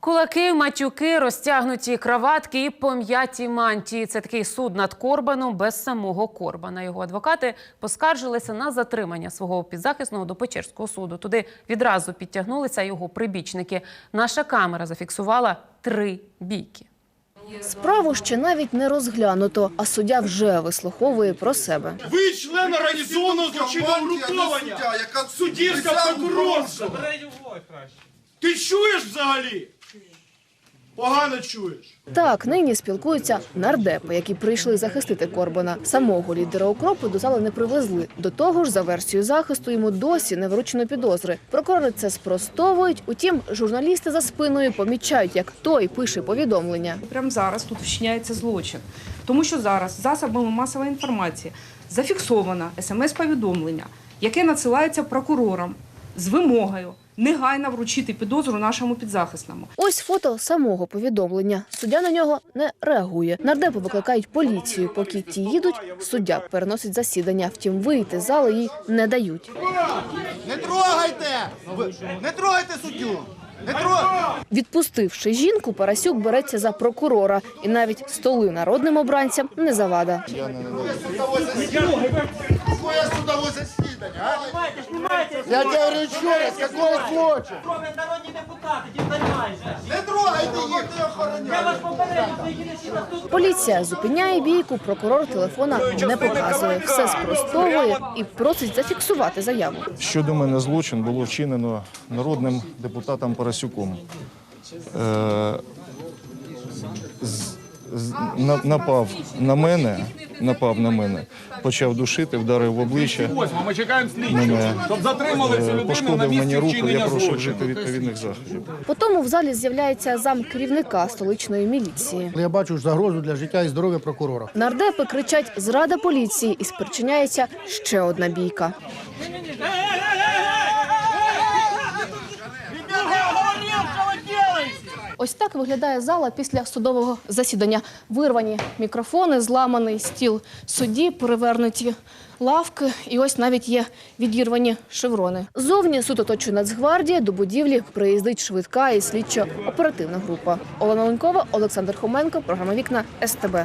Кулаки, матюки, розтягнуті краватки і пом'яті мантії. Це такий суд над Корбаном без самого Корбана. Його адвокати поскаржилися на затримання свого підзахисного до Печерського суду. Туди відразу підтягнулися його прибічники. Наша камера зафіксувала три бійки. Справу ще навіть не розглянуто, а суддя вже вислуховує про себе. Ви член організованого злочинного яка Суддівська прокурорська. Ти чуєш взагалі? Погано чуєш. Так, нині спілкуються нардепи, які прийшли захистити Корбана. Самого лідера укропу до зали не привезли. До того ж, за версією захисту, йому досі не вручено підозри. Прокурори це спростовують. Утім, журналісти за спиною помічають, як той пише повідомлення. Прямо зараз тут вчиняється злочин, тому що зараз засобами масової інформації зафіксовано смс-повідомлення, яке надсилається прокурорам з вимогою негайно вручити підозру нашому підзахисному. Ось фото самого повідомлення. Суддя на нього не реагує. Нардепи викликають поліцію. Поки ті їдуть, суддя переносить засідання. Втім, вийти з зали їй не дають. Не трогайте! Не трогайте суддю! Не! Відпустивши жінку, Парасюк береться за прокурора. І навіть столи народним обранцям не завада. Какое судовое засідання, а? Я тебе говорю ще раз, какой злочин? Роблять народні депутати, ті займаються. Не трогайте їх, не Я охороняйте! вас попередньо, що їх не тут. Поліція зупиняє бійку, прокурор телефона не показує, все спростовує і просить зафіксувати заяву. Щодо мене злочин було вчинено народним депутатом Парасюком. Е, з- з- на- напав на мене, напав на мене, почав душити, вдарив в обличчя. Ми чекаємо Мене слідчого, щоб затримали цю е, людину на пошкодив мені руку. Я прошу вжити відповідних заходів. Потім в залі з'являється зам керівника столичної міліції. Я бачу загрозу для життя і здоров'я прокурора. Нардепи кричать зрада поліції і спричиняється ще одна бійка. Ось так виглядає зала після судового засідання. Вирвані мікрофони, зламаний стіл судді, перевернуті лавки, і ось навіть є відірвані шеврони. Зовні суд оточує Нацгвардія, до будівлі приїздить швидка і слідчо-оперативна група. Олена Ленкова, Олександр Хоменко, програма Вікна СТБ.